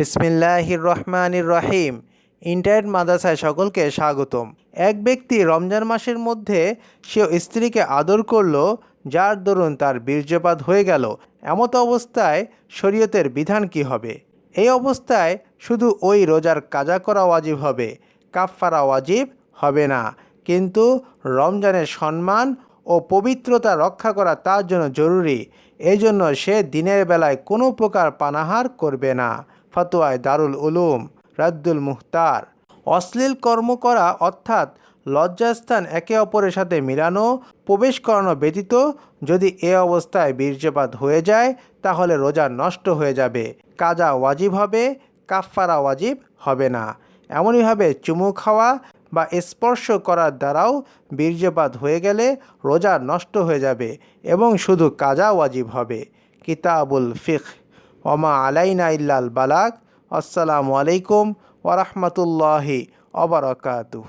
বিসমিল্লাহির রহমানির রহিম ইন্টারনেট মাদ্রাসায় সকলকে স্বাগতম। এক ব্যক্তি রমজান মাসের মধ্যে সে স্ত্রীকে আদর করল, যার দরুন তার বীর্যপাত হয়ে গেল। এমত অবস্থায় শরীয়তের বিধান কি হবে? এই অবস্থায় শুধু ওই রোজার কাজা করা ওয়াজিব হবে, কাফফারা ওয়াজিব হবে না। কিন্তু রমজানের সম্মান ও পবিত্রতা রক্ষা করা তার জন্য জরুরি। এই জন্য সে দিনের বেলায় কোনো প্রকার পানাহার করবে না। ফতোয়ায় দারুল উলুম, রাদ্দুল মুখতার। অশ্লীল কর্ম করা অর্থাৎ লজ্জাস্থান একে অপরের সাথে মিলানো, প্রবেশ করানো ব্যতীত যদি এ অবস্থায় বীর্যপাত হয়ে যায়, তাহলে রোজা নষ্ট হয়ে যাবে। কাজা ওয়াজিব হবে, কাফফারা ওয়াজিব হবে না। এমনইভাবে চুমু খাওয়া বা স্পর্শ করার দ্বারাও বীর্যপাত হয়ে গেলে রোজা নষ্ট হয়ে যাবে এবং শুধু কাজা ওয়াজিব হবে। কিতাবুল ফিখ ওমা আলাইনা ইল্লাল বালাক আসসালামু আলাইকুম ওরহমতুল্লাহি অবরকাতু